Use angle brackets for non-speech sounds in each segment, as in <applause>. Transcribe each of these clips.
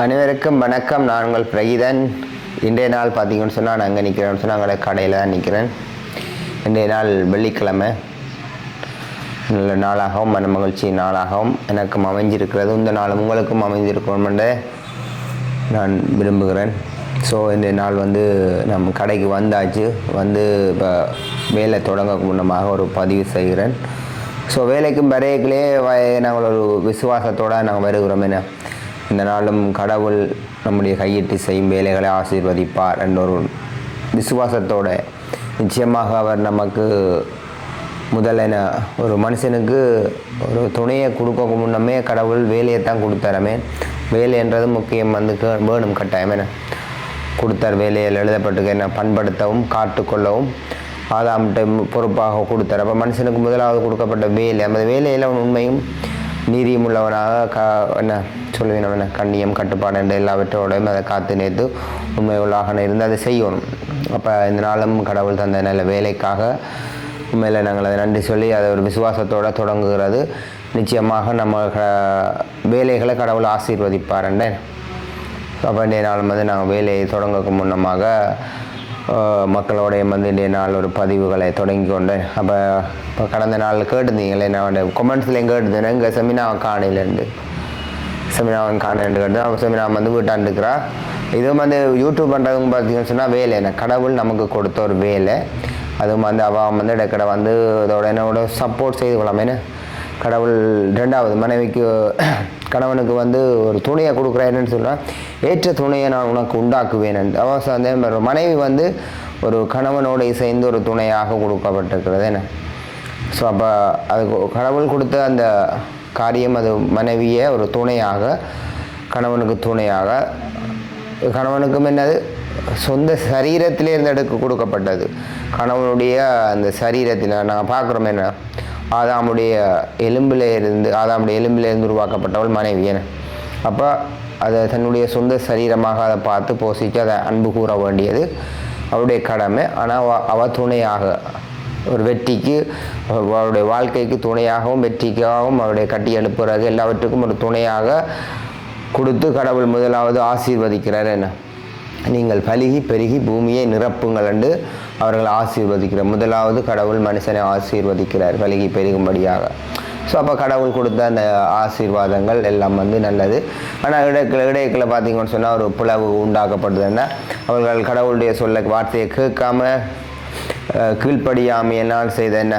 அனைவருக்கும் வணக்கம். நான் உங்கள் பிரகிதன். இன்றைய நாள் பார்த்தீங்கன்னு சொன்னால் நான் அங்கே நிற்கிறேன் சொன்னால் அங்கே கடையில் தான் நிற்கிறேன் இன்றைய நாள் வெள்ளிக்கிழமை. நல்ல நாளாகவும் மன மகிழ்ச்சி நாளாகவும் எனக்கும் அமைஞ்சிருக்கிறது. இந்த நாள் உங்களுக்கும் அமைஞ்சிருக்கணும் என்று நான் விரும்புகிறேன். ஸோ இந்த நாள் வந்து நம்ம கடைக்கு வந்தாச்சு. வந்து இப்போ வேலை தொடங்க முன்னமாக ஒரு பதிவு செய்கிறேன். ஸோ வேலைக்கும் வரையிலே நாங்கள் ஒரு விசுவாசத்தோடு நாங்கள் வருகிறோம் என்ன இந்த நாளும் கடவுள் நம்முடைய கையிட்டு செய்யும் வேலைகளை ஆசீர்வதிப்பார் என்ற ஒரு விசுவாசத்தோடு நிச்சயமாக அவர் நமக்கு முதலென ஒரு மனுஷனுக்கு ஒரு துணையை கொடுக்க முன்னமே கடவுள் வேலையை தான் கொடுத்தாரமே வேலைன்றது முக்கியம் வந்து வேணும் கட்டாயம். என்ன கொடுத்தார் வேலையில் எழுதப்பட்டிருக்க. என்ன பண்படுத்தவும் காட்டுக்கொள்ளவும் ஆதாம்கிட்ட பொறுப்பாக கொடுத்தார். அப்போ மனுஷனுக்கு முதலாவது கொடுக்கப்பட்ட வேலை அந்த வேலையில் அவன் உண்மையும் நீதியும் உள்ளவனாக க என்ன சொல்லுவேன் என்ன கண்ணியம் கட்டுப்பாடு என்ற எல்லாவற்றோடையும் அதை காத்து நேர்த்து உண்மை உள்ளாக இருந்து அதை செய்யணும் அப்போ இந்த நாளும் கடவுள் தந்த நல்ல வேலைக்காக உண்மையில் நாங்கள் அதை நன்றி சொல்லி அதை ஒரு விசுவாசத்தோடு தொடங்குகிறது. நிச்சயமாக நம்ம க- வேலைகளை கடவுள் ஆசீர்வதிப்பாருண்டேன் அப்போ இன்றைய நாள் வந்து நாங்கள் வேலையை தொடங்கக்கு முன்னமாக மக்களோடைய வந்து இன்றைய நாள் ஒரு பதிவுகளை தொடங்கி கொண்டேன் அப்போ இப்போ கடந்த நாள் கேட்டிருந்தீங்களே நான் கொமெண்ட்ஸ்லேயும் கேட்டுருந்தேன். இங்கே செமினாவை காணிலேருந்து செமினாவன் காணேன்னு கேட்டு அவன் செமினா வந்து வீட்டாண்டுக்கிறா இதுவும் வந்து யூடியூப் பண்ணுறவங்க பார்த்தீங்கன்னு சொன்னால் வேலை என்ன? கடவுள் நமக்கு கொடுத்த ஒரு வேலை. அதுவும் வந்து அவன் வந்து இடக்கடை வந்து அதோட என்னோட சப்போர்ட் செய்து கொள்ளாமேன்னு கடவுள் ரெண்டாவது மனைவிக்கு <clears throat> கணவனுக்கு வந்து ஒரு துணையை கொடுக்குறேன்னு சொன்னால் ஏற்ற துணையை நான் உனக்கு உண்டாக்குவேன் அவசரம் அதே மாதிரி ஒரு மனைவி வந்து ஒரு கணவனோடு இசைந்து ஒரு துணையாக கொடுக்கப்பட்டிருக்கிறது என்ன ஸோ அப்போ அது கடவுள் கொடுத்த அந்த காரியம் அது மனைவியை ஒரு துணையாக கணவனுக்கு துணையாக கணவனுக்கும் என்னது? சொந்த சரீரத்திலேருந்து எடுக்க கொடுக்கப்பட்டது. கணவனுடைய அந்த சரீரத்தில் நாங்கள் பார்க்குறோம் என்ன? ஆதாமுடைய எலும்பில் இருந்து ஆதாமுடைய எலும்பிலேருந்து உருவாக்கப்பட்டவள் மனைவி என்ன அப்போ அதை தன்னுடைய சொந்த சரீரமாக அதை பார்த்து போஷித்து அதை அன்பு கூற வேண்டியது அவருடைய கடமை. ஆனால் அவ அவ துணையாக ஒரு வெற்றிக்கு அவருடைய வாழ்க்கைக்கு துணையாகவும் வெற்றிக்காகவும் அவருடைய கட்டி எழுப்புறது எல்லாவற்றுக்கும் ஒரு துணையாக கொடுத்து கடவுள் முதலாவது ஆசீர்வதிக்கிறார் என்ன? நீங்கள் பழுகி பெருகி பூமியை நிரப்புங்கள் என்று அவர்கள் ஆசீர்வதிக்கிறார். முதலாவது கடவுள் மனுஷனை ஆசீர்வதிக்கிறார் பழுகி பெருகும்படியாக. ஸோ அப்போ கடவுள் கொடுத்த அந்த ஆசீர்வாதங்கள் எல்லாம் வந்து நல்லது. ஆனால் இடைக்கில் இடைக்கில் பார்த்தீங்கன்னு சொன்னால் ஒரு பிளவு உண்டாக்கப்படுதுன்னா அவர்கள் கடவுளுடைய சொல்ல வார்த்தையை கேட்காம கீழ்ப்படியாமை கீழ்ப்படியாமையினால் செய்த என்ன?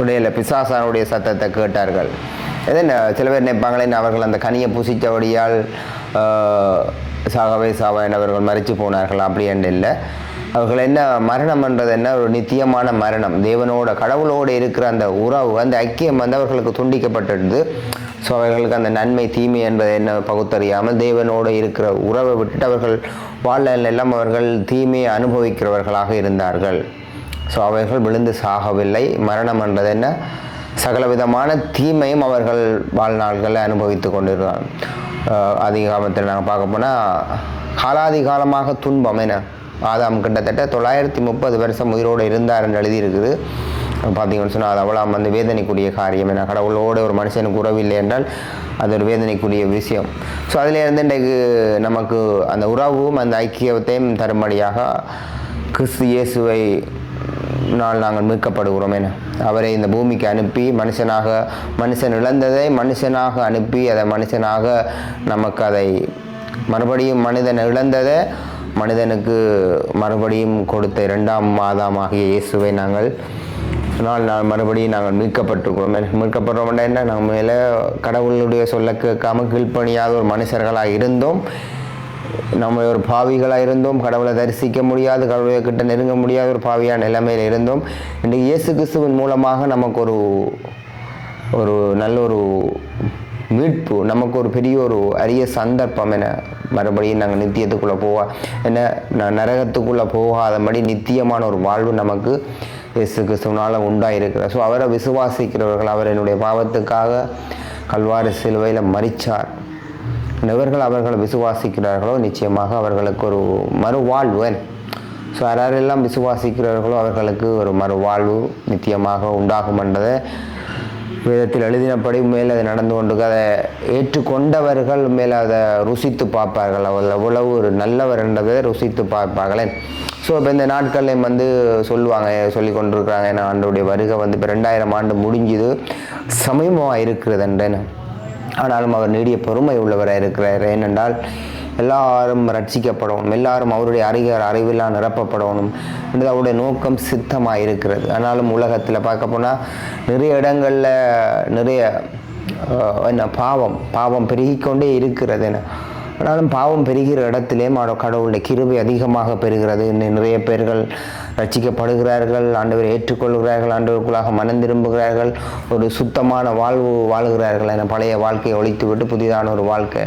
உடையில பிசாசானுடைய சத்தத்தை கேட்டார்கள். எது என்ன? சில பேர் நினைப்பாங்களே அவர்கள் அந்த கனியை பூசித்தபடியால் சாகவே சாவ அவர்கள் மறித்து போனார்கள் அப்படி என்று இல்லை. அவர்கள் என்ன மரணம்ன்றது என்ன? ஒரு நித்தியமான மரணம். தேவனோட கடவுளோடு இருக்கிற அந்த உறவு அந்த ஐக்கியம் வந்து அவர்களுக்கு துண்டிக்கப்பட்டிருந்தது. ஸோ அவர்களுக்கு அந்த நன்மை தீமை என்பதை என்ன பகுத்தறியாமல் தேவனோடு இருக்கிற உறவை விட்டுட்டு அவர்கள் வாழ்நாள் எல்லாம் அவர்கள் தீமையை அனுபவிக்கிறவர்களாக இருந்தார்கள். ஸோ அவர்கள் விழுந்து சாகவில்லை. மரணம் என்றது என்ன? சகலவிதமான தீமையும் அவர்கள் வாழ்நாள்களை அனுபவித்து கொண்டிருந்தார். அஹ் அதிக காலத்தில் நாங்கள் பார்க்க போனால் காலாதி காலமாக துன்பம் என்ன? ஆதாம் கிட்டத்தட்ட தொள்ளாயிரத்தி முப்பது வருஷம் உயிரோடு இருந்தார் என்று எழுதியிருக்குது. பார்த்தீங்கன்னு சொன்னால் அது அவ்வளோ வந்து வேதனைக்குரிய காரியம். என கடவுளோடு ஒரு மனுஷனுக்கு உறவில்லை என்றால் அது ஒரு வேதனைக்குரிய விஷயம். ஸோ அதிலேருந்து இன்றைக்கு நமக்கு அந்த உறவும் அந்த ஐக்கியத்தையும் தரும்படியாக கிறிஸ்து இயேசுவை நாள் நாங்கள் மீட்கப்படுகிறோம் என. அவரை இந்த பூமிக்கு அனுப்பி மனுஷனாக மனுஷன் இழந்ததை மனுஷனாக அனுப்பி அதை மனுஷனாக நமக்கு அதை மறுபடியும் மனிதன் இழந்ததை மனிதனுக்கு மறுபடியும் கொடுத்த இரண்டாம் மாதமாகிய இயேசுவை நாங்கள் நாள் நாள் மறுபடியும் நாங்கள் மீட்கப்பட்டிருக்கிறோம். என- மீட்கப்படுறோம்னா என்ன? நம்ம மேலே கடவுளுடைய சொல்ல கேட்காம கீழ்ப்பணியாத ஒரு மனுஷர்களாக இருந்தோம். நம்ம ஒரு பாவிகளாக இருந்தோம். கடவுளை தரிசிக்க முடியாது கடவுளை கிட்ட நெருங்க முடியாத ஒரு பாவியான நிலைமையில் இருந்தோம். இன்றைக்கு இயேசு கிறிஸ்துவின் மூலமாக நமக்கு ஒரு ஒரு நல்ல ஒரு மீட்பு நமக்கு ஒரு பெரிய ஒரு அரிய சந்தர்ப்பம் என மறுபடியும் நாங்கள் நித்தியத்துக்குள்ளே போவா. என்ன ந- நரகத்துக்குள்ளே போகாதபடி நித்தியமான ஒரு வாழ்வு நமக்கு இயேசு கிறிஸ்துவனால் உண்டாயிருக்கிறார் ஸோ அவரை விசுவாசிக்கிறவர்கள் அவர் என்னுடைய பாவத்துக்காக கல்வாறு சிலுவையில் மறிச்சார் இவர்கள் அவர்களை விசுவாசிக்கிறார்களோ நிச்சயமாக அவர்களுக்கு ஒரு மறுவாழ்வு. ஸோ யாரெல்லாம் விசுவாசிக்கிறார்களோ அவர்களுக்கு ஒரு மறுவாழ்வு நித்தியமாக உண்டாகும் என்றதை வேதத்தில் எழுதினபடி மேல் அது நடந்து கொண்டு அதை ஏற்றுக்கொண்டவர்கள் மேல் அதை ருசித்து பார்ப்பார்கள். அவள் எவ்வளவு ஒரு நல்லவர் என்றதை ருசித்து பார்ப்பார்களே. ஸோ இப்போ இந்த நாட்களையும் வந்து சொல்லுவாங்க சொல்லி கொண்டிருக்கிறாங்க ஏன்னா ஆண்டோடைய வருகை வந்து இப்போ ரெண்டாயிரம் ஆண்டு முடிஞ்சுது. சமயமாக இருக்கிறது என்றேன்னு ஆனாலும் அவர் நீடிய பொறுமை உள்ளவராக இருக்கிறார். ஏனென்றால் எல்லாரும் ரட்சிக்கப்படணும். எல்லாரும் அவருடைய அறிகார் அறிவெல்லாம் நிரப்பப்படணும். என்று அவருடைய நோக்கம் சித்தமாக இருக்கிறது ஆனாலும் உலகத்தில் பார்க்க போனால் நிறைய இடங்களில் நிறைய என்ன பாவம் பாவம் பெருகிக்கொண்டே இருக்கிறது என்ன ஆனாலும் பாவம் பெருகிற இடத்திலே மாட கடவுளுடைய கிருபை அதிகமாக பெறுகிறது. இன்னும் நிறைய பேர்கள் ரட்சிக்கப்படுகிறார்கள் ஆண்டவரை ஏற்றுக்கொள்கிறார்கள் ஆண்டவருக்குள்ளாக மனம் திரும்புகிறார்கள். ஒரு சுத்தமான வாழ்வு வாழ்கிறார்கள் என பழைய வாழ்க்கையை ஒழித்துவிட்டு புதிதான ஒரு வாழ்க்கை.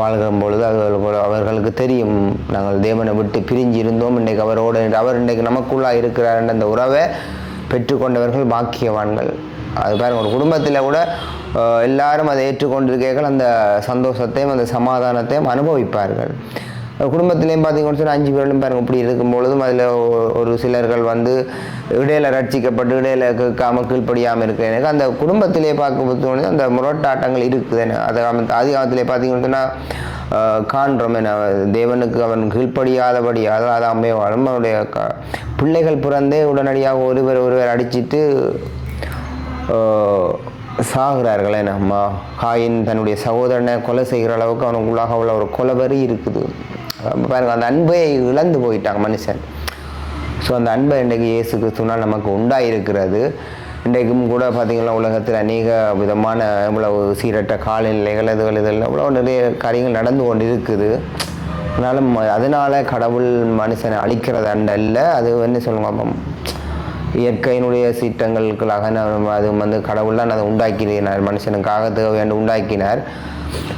வாழ்கிற பொழுது அவர்கள் அவர்களுக்கு தெரியும். நாங்கள் தேவனை விட்டு பிரிஞ்சு இருந்தோம் இன்றைக்கு அவரோடு அவர் இன்றைக்கு நமக்குள்ளாக இருக்கிறார் என்ற அந்த உறவை பெற்றுக்கொண்டவர்கள் பாக்கியவான்கள். அது பாருங்க ஒரு குடும்பத்தில் கூட எல்லாரும் அதை ஏற்றுக்கொண்டிருக்கீர்கள் அந்த சந்தோஷத்தையும் அந்த சமாதானத்தையும் அனுபவிப்பார்கள். குடும்பத்திலையும் பார்த்தீங்கன்னு சொன்னால் அஞ்சு பேரும் பாருங்க இப்படி இருக்கும் பொழுதும் அதில் ஒரு சிலர்கள் வந்து இடையில ரட்சிக்கப்பட்டு இடையில கேட்காம கீழ்ப்படியாமல் இருக்கிற எனக்கு அந்த குடும்பத்திலே பார்க்கும்போது அந்த முரட்டாட்டங்கள் இருக்குது எனக்கு அதை அவன் ஆதி காலத்திலே பார்த்தீங்கன்னு சொன்னால் காண்றோம் என்ன தேவனுக்கு அவன் கீழ்ப்படியாதபடி அதாவது அம்மையாலும் அவனுடைய க பிள்ளைகள் பிறந்தே உடனடியாக ஒருவர் ஒருவர் அடிச்சிட்டு சாகிறார்கள் என்ன அம்மா காயின் தன்னுடைய சகோதரனை கொலை செய்கிற அளவுக்கு அவனுக்குள்ளாக உள்ள ஒரு கொலவரி இருக்குது. பாருங்கள் அந்த அன்பை இழந்து போயிட்டாங்க மனுஷன். ஸோ அந்த அன்பை இன்றைக்கு இயேசு கிறிஸ்துனால் நமக்கு உண்டாயிருக்கிறது. இன்றைக்கும் கூட பார்த்திங்கன்னா உலகத்தில் அநேக விதமான இவ்வளவு சீரற்ற காலநிலைகள் இதுகள் இதெல்லாம் இவ்வளோ நிறைய காரியங்கள் நடந்து கொண்டு இருக்குது அதனால அதனால் கடவுள் மனுஷனை அழிக்கிறது அண்ட அது என்ன சொல்லுவாங்க? இயற்கையினுடைய சீற்றங்களுக்காக நான் அது வந்து கடவுள் தான் அதை உண்டாக்கினார் மனுஷனுக்காக தேவையான உண்டாக்கினார்.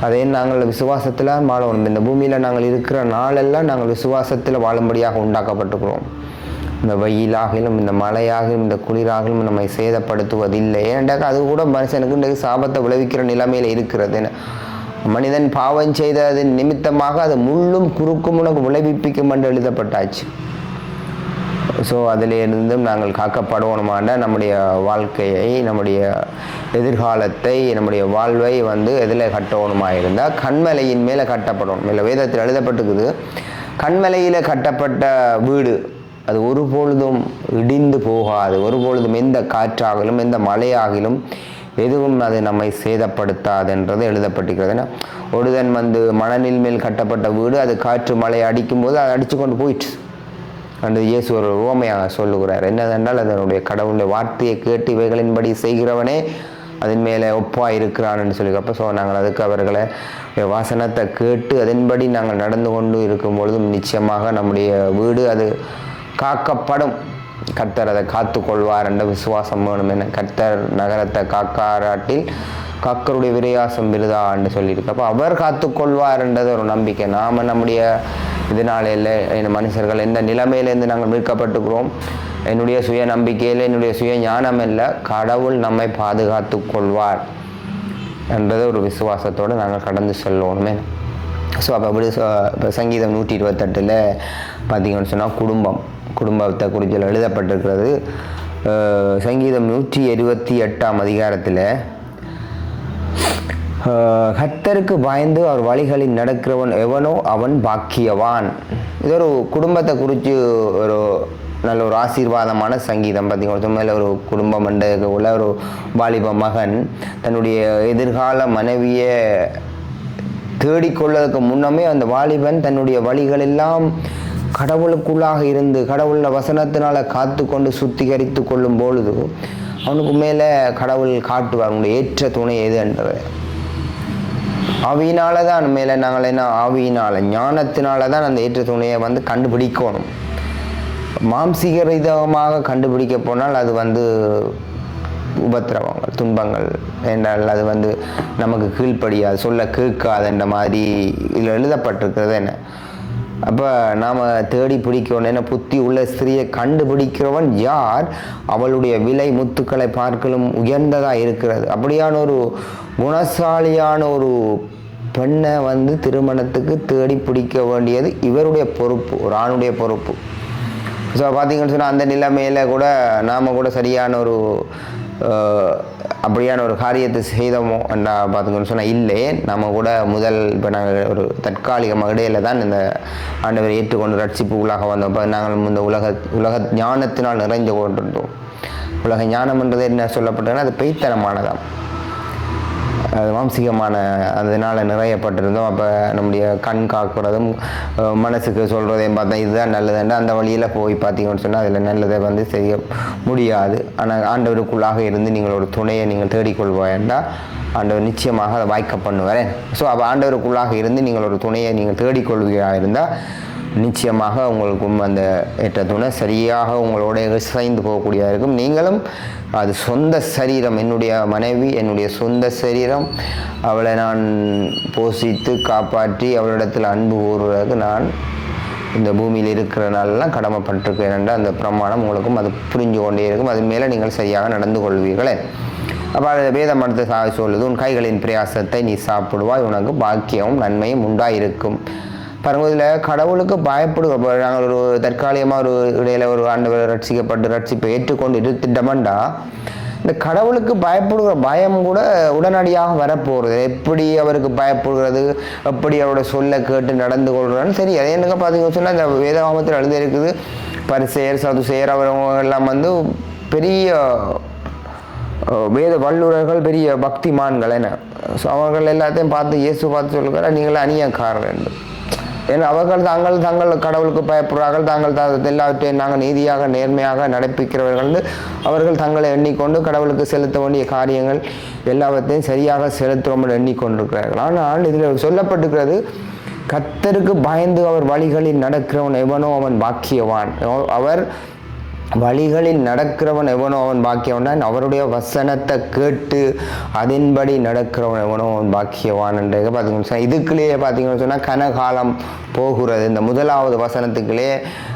அதே நாங்கள் விசுவாசத்தில் வாழணும் இந்த பூமியில் நாங்கள் இருக்கிற நாளெல்லாம் நாங்கள் விசுவாசத்தில் வாழும்படியாக உண்டாக்கப்பட்டுக்கிறோம் இந்த வெயிலாகிலும் இந்த மழையாகிலும் இந்த குளிராகிலும் நம்மை சேதப்படுத்துவதில்லை. ஏன்டாக்கா அது கூட மனுஷனுக்கு இன்றைக்கு சாபத்தை விளைவிக்கிற நிலைமையில் இருக்கிறது. மனிதன் பாவம் செய்ததன் நிமித்தமாக அது முள்ளும் குறுக்கும் உனக்கு விளைவிப்பிக்கும் என்று எழுதப்பட்டாச்சு. ஸோ அதிலிருந்தும் நாங்கள் காக்கப்படுவோமாண்ட நம்முடைய வாழ்க்கையை நம்முடைய எதிர்காலத்தை நம்முடைய வாழ்வை வந்து எதில் கட்டணுமா இருந்தால் கண்மலையின் மேலே கட்டப்படணும் இல்லை வேதத்தில் எழுதப்பட்டுக்குது கண்மலையில் கட்டப்பட்ட வீடு அது ஒரு பொழுதும் இடிந்து போகாது. ஒரு பொழுதும் எந்த காற்றாகிலும் எந்த மழையாகிலும் எதுவும் அது நம்மை சேதப்படுத்தாதுன்றது எழுதப்பட்டிருக்கிறது. ஏன்னா ஒருதன் வந்து மணலில் மேல் கட்டப்பட்ட வீடு அது காற்று மழை அடிக்கும்போது அது அடித்து கொண்டு போயிட்டு அந்த இயேசு ஒரு உவமையாக சொல்லுகிறார். என்னதென்றால் அதனுடைய கடவுளுடைய வார்த்தையை கேட்டு இவைகளின்படி செய்கிறவனே அதன் மேலே ஒப்பா இருக்கிறான்னு சொல்லி அப்போ ஸோ நாங்கள் அதுக்கு அவர்களை வாசனத்தை கேட்டு அதன்படி நாங்கள் நடந்து கொண்டு இருக்கும் பொழுதும் நிச்சயமாக நம்முடைய வீடு அது காக்கப்படும். கர்த்தர் அதை காத்து கொள்வார் என்ற விசுவாசம் வேணும் என கர்த்தர் நகரத்தை காக்காராட்டில் காக்கருடைய விரையாசம் விருதா என்று சொல்லியிருக்கு. அப்போ அவர் காத்துக்கொள்வார் என்றது ஒரு நம்பிக்கை. நாம் நம்முடைய இதனால இல்லை மனுஷர்கள் எந்த நிலைமையிலேருந்து நாங்கள் மீட்கப்பட்டுக்கிறோம்? என்னுடைய சுய நம்பிக்கையில் என்னுடைய சுய ஞானம் இல்லை கடவுள் நம்மை பாதுகாத்து கொள்வார் என்றது ஒரு விசுவாசத்தோடு நாங்கள் கடந்து செல்லணுமே ஸோ அப்போ அப்படி இப்போ சங்கீதம் நூற்றி இருபத்தெட்டில் பார்த்தீங்கன்னு சொன்னால் குடும்பம் குடும்பத்தை குறித்து எழுதப்பட்டிருக்கிறது. சங்கீதம் நூற்றி இருபத்தி எட்டாம் அதிகாரத்தில் கத்தருக்கு பயந்து அவர் வழிகளில் நடக்கிறவன் எவனோ அவன் பாக்கியவான். இது ஒரு குடும்பத்தை குறித்து ஒரு நல்ல ஒரு ஆசீர்வாதமான சங்கீதம் பார்த்தீங்கன்னா மேலே ஒரு குடும்பம் என்ற உள்ள ஒரு வாலிப மகன் தன்னுடைய எதிர்கால மனைவியை தேடிக்கொள்வதற்கு முன்னமே அந்த வாலிபன் தன்னுடைய வழிகளெல்லாம் கடவுளுக்குள்ளாக இருந்து கடவுள வசனத்தினால் காத்து கொண்டு சுத்திகரித்து கொள்ளும் பொழுது அவனுக்கு மேலே கடவுள் காட்டுவார் அவனுடைய ஏற்ற துணை எது என்றது ஆவியினால தான் மேலே நாங்கள் என்ன ஆவியினால் ஞானத்தினால தான் அந்த ஏற்ற துணையை வந்து கண்டுபிடிக்கணும். மாம்சீகரிதமாக கண்டுபிடிக்க போனால் அது வந்து உபத்திரவங்கள் துன்பங்கள் என்றால் அது வந்து நமக்கு கீழ்ப்படியாது சொல்ல கேட்காதுன்ற மாதிரி இதில் எழுதப்பட்டிருக்கிறது என்ன? அப்போ நாம் தேடி பிடிக்கணும் என்ன? புத்தி உள்ள ஸ்திரியை கண்டுபிடிக்கிறவன் யார்? அவளுடைய விலை முத்துக்களை பார்க்கலும் உயர்ந்ததாக இருக்கிறது. அப்படியான ஒரு குணசாலியான ஒரு பெண்ணை வந்து திருமணத்துக்கு தேடி பிடிக்க வேண்டியது இவருடைய பொறுப்பு ஒரு ஆணுடைய பொறுப்பு. ஸோ பார்த்தீங்கன்னு சொன்னால் அந்த நிலைமையில் கூட நாம் கூட சரியான ஒரு அப்படியான ஒரு காரியத்தை செய்தோமோ என்ன பார்த்துக்கணும்னு சொன்னால் இல்லை. நம்ம கூட முதல் இப்போ நாங்கள் ஒரு தற்காலிகமாக இடையில தான் இந்த ஆண்டவரை ஏற்றுக்கொண்டு ரட்சிப்பு உள்ளாக வந்தோம். இப்போ நாங்கள் இந்த உலக உலக ஞானத்தினால் நிறைந்து கொண்டிருந்தோம். உலக ஞானம் என்றது என்ன சொல்லப்பட்டதுன்னா அது பெய்த்தனமானதான் அது வம்சிகமான அதனால் நிறையப்பட்டிருந்தோம். அப்போ நம்முடைய கண் காக்கிறதும் மனசுக்கு சொல்கிறதையும் பார்த்தா இதுதான் நல்லதுன்னு அந்த வழியில் போய் பார்த்தீங்கன்னு சொன்னால் அதில் நல்லதை வந்து செய்ய முடியாது. ஆனால் ஆண்டவருக்குள்ளாக இருந்து நீங்கள் ஒரு துணையை நீங்கள் தேடிக்கொள்வாயண்டா ஆண்டவர் நிச்சயமாக அதை வாய்க்க பண்ணுவார். ஸோ அப்போ ஆண்டவருக்குள்ளாக இருந்து நீங்கள் ஒரு துணையை நீங்கள் தேடிக்கொள்வீராக இருந்தால் நிச்சயமாக உங்களுக்கும் அந்த ஏற்ற துணை சரியாக உங்களோட இசைந்து போகக்கூடியதாக இருக்கும் நீங்களும் அது சொந்த சரீரம் என்னுடைய மனைவி என்னுடைய சொந்த சரீரம் அவளை நான் போஷித்து காப்பாற்றி அவளிடத்தில் அன்பு கூறுவதற்கு நான் இந்த பூமியில் இருக்கிற நாளெல்லாம் கடமைப்பட்டிருக்கேன் என்ற அந்த பிரமாணம் உங்களுக்கும் அது புரிஞ்சு கொண்டே இருக்கும். அது மேலே நீங்கள் சரியாக நடந்து கொள்வீர்களே. அப்போ அது வேதம் அடுத்த சொல்லுது உன் கைகளின் பிரயாசத்தை நீ சாப்பிடுவாய் உனக்கு பாக்கியமும் நன்மையும் உண்டாயிருக்கும். பாருங்க இதில் கடவுளுக்கு பயப்படுங்க. இப்போ நாங்கள் ஒரு தற்காலிகமாக ஒரு இடையில ஒரு ஆண்டவர் ரட்சிக்கப்பட்டு ரட்சிப்பை ஏற்றுக்கொண்டு இருத்திட்டோம்டா இந்த கடவுளுக்கு பயப்படுகிற பயம் கூட உடனடியாக வரப்போகிறது எப்படி அவருக்கு பயப்படுகிறது? எப்படி அவரோட சொல்ல கேட்டு நடந்து கொள்கிறான்னு சரி அதே என்னங்க பார்த்தீங்கன்னு சொன்னால் இந்த வேதவாமத்தில் எழுதி இருக்குது. பரிசெயர் சதுசெயர் அவரவங்க எல்லாம் வந்து பெரிய வேத வல்லுறர்கள் பெரிய பக்திமான்கள் என்ன ஸோ அவர்கள் எல்லாத்தையும் பார்த்து இயேசு பார்த்து சொல்லுகிற நீங்கள் அநியக்காரர் என்று. ஏன்னா அவர்கள் தாங்கள் தாங்கள் கடவுளுக்கு பயப்படுறார்கள் தாங்கள் த- எல்லாவற்றையும் நாங்கள் நீதியாக நேர்மையாக நடப்பிக்கிறவர்கள் அவர்கள் தங்களை எண்ணிக்கொண்டு கடவுளுக்கு செலுத்த வேண்டிய காரியங்கள் எல்லாவற்றையும் சரியாக செலுத்துவோம் என்று எண்ணிக்கொண்டிருக்கிறார்கள். ஆனால் இதில் சொல்லப்பட்டிருக்கிறது கத்தருக்கு பயந்து அவர் வழிகளில் நடக்கிறவன் எவனோ அவன் பாக்கியவான். அவர் வழிகளில் நடக்கிறவன் எவனோ அவன் பாக்கியவன். அவருடைய வசனத்தை கேட்டு அதன்படி நடக்கிறவன் எவனோ அவன் பாக்கியவான் என்றது பார்த்தீங்கன்னு சொன்னால் இதுக்குள்ளேயே பார்த்தீங்கன்னு சொன்னால் கனகாலம் போகிறது. இந்த முதலாவது வசனத்துக்குள்ளே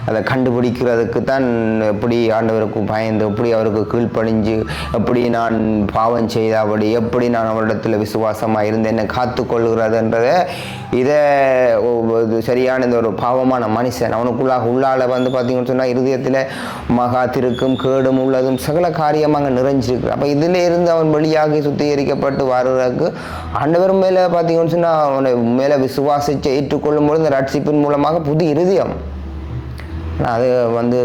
அதை கண்டுபிடிக்கிறதுக்கு தான் எப்படி ஆண்டவருக்கு பயந்து எப்படி அவருக்கு கீழ்ப்பணிஞ்சு எப்படி நான் பாவம் செய்தபடி எப்படி நான் அவரிடத்தில் விசுவாசமாக இருந்து என்னை காத்து கொள்கிறதுன்றதை இதை இது சரியான இந்த ஒரு பாவமான மனுஷன். அவனுக்குள்ளாக உள்ளால வந்து பார்த்தீங்கன்னு சொன்னால் இருதயத்தில் மகாத்திருக்கும் கேடும் உள்ளதும் சகல காரியமாக நிறைஞ்சிருக்கு. அப்போ இதில் இருந்து அவன் வெளியாகி சுத்திகரிக்கப்பட்டு வர்றதுக்கு ஆண்டவர் மேலே பார்த்தீங்கன்னு சொன்னால் அவனை மேலே விசுவாசித்து ஏற்றுக்கொள்ளும் பொழுது இந்த ரட்சிப்பின் மூலமாக புது இருதயம். ஆனால் அது வந்து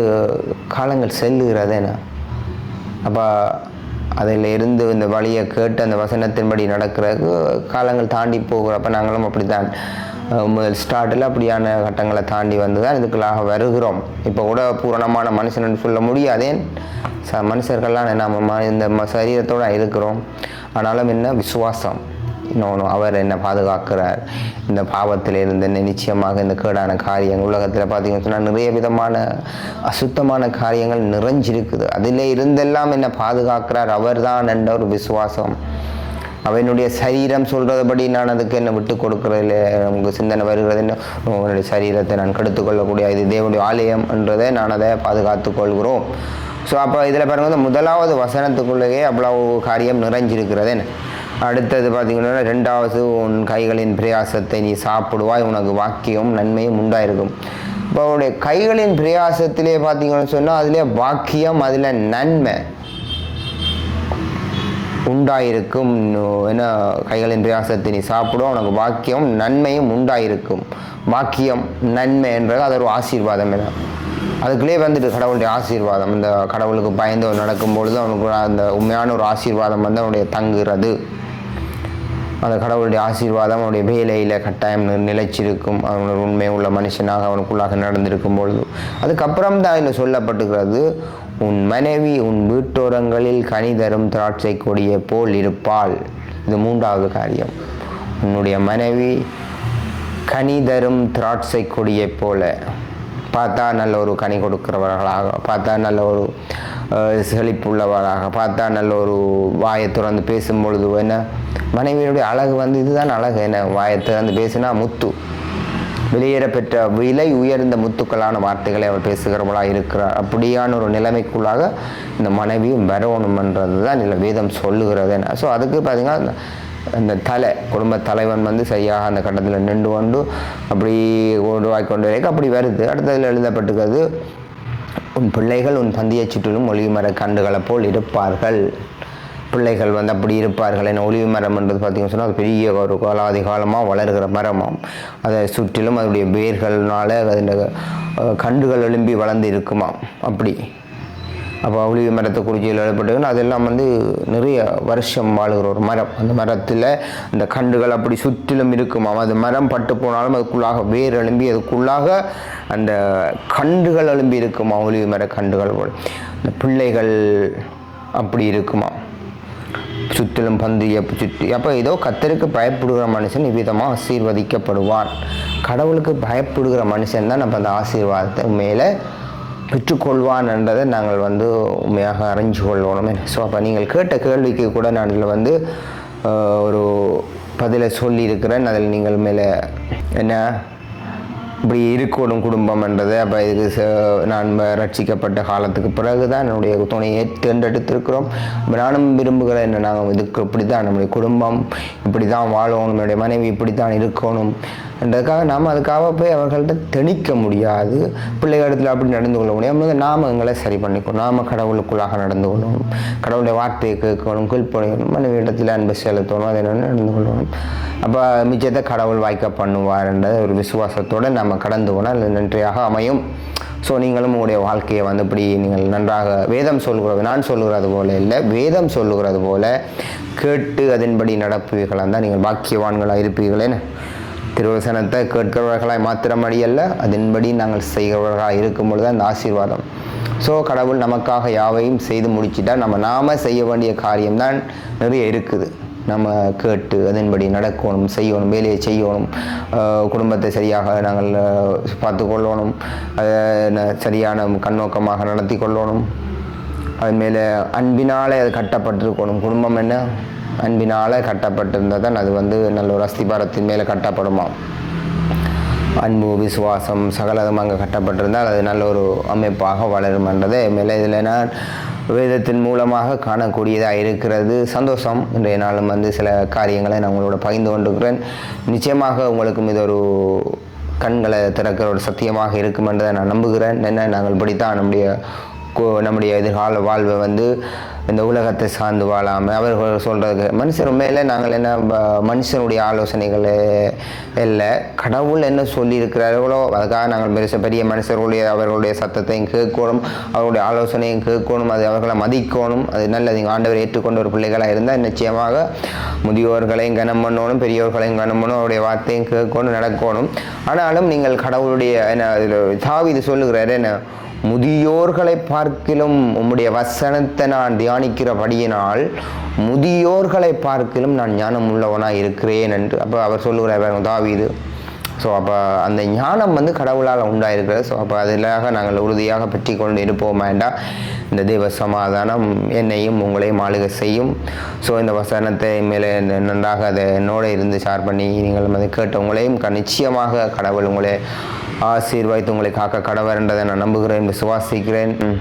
காலங்கள் செல்லுகிறதேன்னு அப்போ அதில் இருந்து இந்த வழியை கேட்டு அந்த வசனத்தின்படி நடக்கிற காலங்கள் தாண்டி போகிறப்ப நாங்களும் அப்படி தான் முதல் ஸ்டார்டில் அப்படியான கட்டங்களை தாண்டி வந்து தான் இதுக்குள்ளாக வருகிறோம். இப்போ கூட பூரணமான மனுஷன் சொல்ல முடியாதேன் ச மனுஷர்கள்லாம் நம்ம ம- இந்த சரீரத்தோடு சரீரத்தோட இருக்கிறோம். ஆனாலும் என்ன? விசுவாசம். இன்னொன்று அவர் என்னை பாதுகாக்கிறார். இந்த பாவத்தில் இருந்து என்னை நிச்சயமாக இந்த கேடான காரியங்கள் உலகத்தில் பார்த்தீங்கன்னு சொன்னால் நிறைய விதமான அசுத்தமான காரியங்கள் நிறைஞ்சிருக்குது. அதில் இருந்தெல்லாம் என்னை பாதுகாக்கிறார். அவர்தான் என்ற ஒரு விசுவாசம். அவனுடைய சரீரம் சொல்கிறபடி நான் அதுக்கு என்ன விட்டு கொடுக்குறதில்ல. நமக்கு சிந்தனை வருகிறது என்ன? உன்னுடைய சரீரத்தை நான் கெடுத்துக் கொள்ளக்கூடிய இது தேவனுடைய ஆலயம் என்றதை நான் அதை பாதுகாத்து கொள்கிறோம். ஸோ அப்போ இதில் பாருங்க முதலாவது வசனத்துக்குள்ளேயே அவ்வளோ காரியம் நிறைஞ்சிருக்கிறதுன்னு அடுத்தது பார்த்திங்கன்னா ரெண்டாவது உன் கைகளின் பிரயாசத்தை நீ சாப்பிடுவாய் உனக்கு வாக்கியம் நன்மையும் உண்டாயிருக்கும். இப்போ உடைய கைகளின் பிரயாசத்திலே பார்த்தீங்கன்னு சொன்னால் அதிலே வாக்கியம் அதில் நன்மை உண்டாயிருக்கும். என்ன கைகளின் பிரயாசத்தை நீ சாப்பிடும் உனக்கு வாக்கியம் நன்மையும் உண்டாயிருக்கும். வாக்கியம் நன்மை என்றது அது ஒரு ஆசீர்வாதம் என. அதுக்குள்ளே வந்துட்டு கடவுளுடைய ஆசீர்வாதம். இந்த கடவுளுக்கு பயந்து நடக்கும் பொழுது அவனுக்கு அந்த உண்மையான ஒரு ஆசீர்வாதம் வந்து அவனுடைய தங்குறது. அந்த கடவுளுடைய ஆசீர்வாதம் அவனுடைய வேலையில் கட்டாயம் நிலைச்சிருக்கும். அவனோட உண்மை உள்ள மனுஷனாக அவனுக்குள்ளாக நடந்திருக்கும் பொழுது. அதுக்கப்புறம் தான் இதில் சொல்லப்பட்டுகிறது உன் மனைவி உன் வீட்டோரங்களில் கனி தரும் திராட்சை கொடியை போல் இருப்பாள். இது மூன்றாவது காரியம். உன்னுடைய மனைவி கனி தரும் திராட்சை கொடியைப் போல. பார்த்தா நல்ல ஒரு கனி கொடுக்கிறவர்களாக பார்த்தா நல்ல ஒரு செழிப்புள்ளவராக பார்த்தா நல்ல ஒரு வாயை திறந்து பேசும் பொழுது என்ன? மனைவியுடைய அழகு வந்து இதுதான் அழகு என்ன? வாயை திறந்து பேசினா முத்து. வெளியேற பெற்ற விலை உயர்ந்த முத்துக்களான வார்த்தைகளை அவர் பேசுகிறவளாக இருக்கிறார். அப்படியான ஒரு நிலைமைக்குள்ளாக இந்த மனைவியும் வரணுமன்றது தான் இல்லை வேதம் சொல்லுகிறது என்ன? ஸோ அதுக்கு பார்த்தீங்கன்னா அந்த- தலை குடும்ப தலைவன் வந்து சரியாக அந்த கட்டத்தில் நின்று கொண்டு அப்படி உருவாக்கி கொண்டு வரைக்கும் அப்படி வருது. அடுத்ததில் எழுதப்பட்டுக்கிறது உன் பிள்ளைகள் உன் பந்தியச் சுற்றிலும் ஒளிமர கண்டுகளை போல் இருப்பார்கள். பிள்ளைகள் வந்து அப்படி இருப்பார்கள் என்ன ஒளிவு மரம்ன்றது பார்த்தீங்கன்னு சொன்னால் அது பெரிய ஒரு காலாதி காலமாக வளர்கிற மரமாம். அதை சுற்றிலும் அதனுடைய வேர்கள்னால அதன் கண்டுகள் எழும்பி வளர்ந்து இருக்குமாம். அப்படி. அப்போ ஒளிவு மரத்தை குறிச்சியில் எழுப்பட்டுன்னு அதெல்லாம் வந்து நிறைய வருஷம் வாழுகிற ஒரு மரம். அந்த மரத்தில் அந்த கண்டுகள் அப்படி சுற்றிலும் இருக்குமாம். அது மரம் பட்டு போனாலும் அதுக்குள்ளாக வேர் எழும்பி அதுக்குள்ளாக அந்த கண்டுகள் எழும்பி இருக்குமா ஒளிவு மர கண்டுகள் போல். அந்த பிள்ளைகள் அப்படி இருக்குமா சுற்றிலும் பந்து எப்ப சுற்றி. அப்போ ஏதோ கத்தருக்கு பயப்படுகிற மனுஷன் இவ்விதமாக ஆசீர்வதிக்கப்படுவான். கடவுளுக்கு பயப்படுகிற மனுஷன் தான் நம்ம அந்த ஆசீர்வாதத்தை மேலே பெற்றுக்கொள்வான் என்றதை நாங்கள் வந்து உண்மையாக அறிஞ்சு கொள்வோம் ஸோ அப்போ நீங்கள் கேட்ட கேள்விக்கு கூட நான் இதில் வந்து ஒரு பதிலை சொல்லியிருக்கிறேன். அதில் நீங்கள் மேலே என்ன இப்படி இருக்கணும் குடும்பம்ன்றது அப்போ இதுக்கு ச- நான் ரட்சிக்கப்பட்ட காலத்துக்கு பிறகு தான் என்னுடைய துணையை தேர்ந்தெடுத்திருக்கிறோம். நானும் விரும்புகிறேன் என்ன நாங்கள் இதுக்கு இப்படி தான் நம்முடைய குடும்பம் இப்படி தான் வாழணும். என்னுடைய மனைவி இப்படி தான் இருக்கணும். என்றதுக்காக நாம் அதுக்காக போய் அவர்கள்ட்ட திணிக்க முடியாது. பிள்ளைகளிடத்தில் அப்படி நடந்து கொள்ள முடியாது. நாம் எங்களை சரி பண்ணிக்கணும். நாம் கடவுளுக்குள்ளாக நடந்து கொள்ளணும். கடவுளுடைய வார்த்தையை கேட்கணும் கீழ்ப்பணியணும் மனைவி இடத்துல அன்பு செலுத்தணும் அதை என்னென்ன நடந்து கொள்ளணும். அப்போ மிச்சத்தை கடவுள் வாய்க்க பண்ணுவார் என்ற ஒரு விசுவாசத்தோடு நம்ம கடந்து போனால் அது நன்றியாக அமையும். ஸோ நீங்களும் உங்களுடைய வாழ்க்கையை வந்து இப்படி நீங்கள் நன்றாக வேதம் சொல்கிறது நான் சொல்லுகிறது போல இல்லை வேதம் சொல்லுகிறது போல கேட்டு அதன்படி நடப்பீர்களாக இருந்தால் நீங்கள் பாக்கியவான்களாக இருப்பீர்களேன்னு திருவசனத்தை கேட்கிறவர்களாய் மாத்திரமடி அல்ல அதன்படி நாங்கள் செய்கிறவர்களாக இருக்கும் பொழுது அந்த ஆசீர்வாதம். ஸோ கடவுள் நமக்காக யாவையும் செய்து முடிச்சிட்டா நம்ம நாம செய்ய வேண்டிய காரியம்தான் நிறைய இருக்குது. நம்ம கேட்டு அதன்படி நடக்கணும் செய்யணும் வேலையை செய்யணும் குடும்பத்தை சரியாக நாங்கள் பார்த்து கொள்ளணும் அதை சரியான கண்ணோக்கமாக நடத்தி கொள்ளணும் அது மேலே அன்பினாலே அது கட்டப்பட்டிருக்கணும். குடும்பம் என்ன? அன்பினால் கட்டப்பட்டிருந்ததன் அது வந்து நல்ல ஒரு அஸ்திபாரத்தின் மேலே கட்டப்படுமா? அன்பு விசுவாசம் சகலதும் அங்கே கட்டப்பட்டிருந்தால் அது நல்ல ஒரு அமைப்பாக வளரும் என்றதே. மேலே இதில் நான் வேதத்தின் மூலமாக காணக்கூடியதாக இருக்கிறது. சந்தோஷம். இன்றைய நாளும் வந்து சில காரியங்களை நான் உங்களோட பகிர்ந்து கொண்டிருக்கிறேன். நிச்சயமாக உங்களுக்கும் இது ஒரு கண்களை திறக்கிற ஒரு சத்தியமாக இருக்கும் என்றதை நான் நம்புகிறேன். என்ன நாங்கள் படித்தான் நம்முடைய நம்முடைய எதிர்கால வாழ்வை வந்து இந்த உலகத்தை சார்ந்து வாழாமல் அவர்கள் சொல்கிறது மனுஷன் உண்மையில நாங்கள் என்ன மனுஷனுடைய ஆலோசனைகள் இல்லை. கடவுள் என்ன சொல்லியிருக்கிறார்களோ அதுக்காக நாங்கள் பெருச பெரிய மனுஷர்களுடைய அவர்களுடைய சத்தத்தையும் கேட்கணும் அவர்களுடைய ஆலோசனையும் கேட்கணும் அது அவர்களை மதிக்கணும் அது நல்லது. ஆண்டவர் ஏற்றுக்கொண்ட ஒரு பிள்ளைகளாக இருந்தால் நிச்சயமாக முதியோர்களையும் கனம் பண்ணணும் பெரியோர்களையும் கனம் பண்ணணும் அவருடைய வார்த்தையும் கேட்கணும் நடக்கணும். ஆனாலும் நீங்கள் கடவுளுடைய என்ன இதில் தாவிது சொல்லுகிறாரு என்ன முதியோர்களை பார்க்கிலும் உம்முடைய வசனத்தை நான் தியானிக்கிறபடியினால் முதியோர்களை பார்க்கிலும் நான் ஞானம் உள்ளவனாக இருக்கிறேன் என்று அப்போ அவர் சொல்லுகிறார் பாருங்க, தாவீது. ஸோ அப்போ அந்த ஞானம் வந்து கடவுளால் உண்டாயிருக்கிறது. ஸோ அப்போ அதிலாக நாங்கள் உறுதியாக பற்றி கொண்டு இருப்போம் வேண்டாம் இந்த தெய்வ சமாதானம் என்னையும் உங்களையும் ஆளுகை செய்யும். ஸோ இந்த வசனத்தை மேலே நன்றாக அதை என்னோட இருந்து ஷேர் பண்ணி நீங்கள் அதை கேட்டவங்களையும் க- நிச்சயமாக கடவுள் உங்களை ஆசீர்வாய்த்து உங்களை காக்க கடவர் என்றதை நான் நம்புகிறேன் விசுவாசிக்கிறேன்.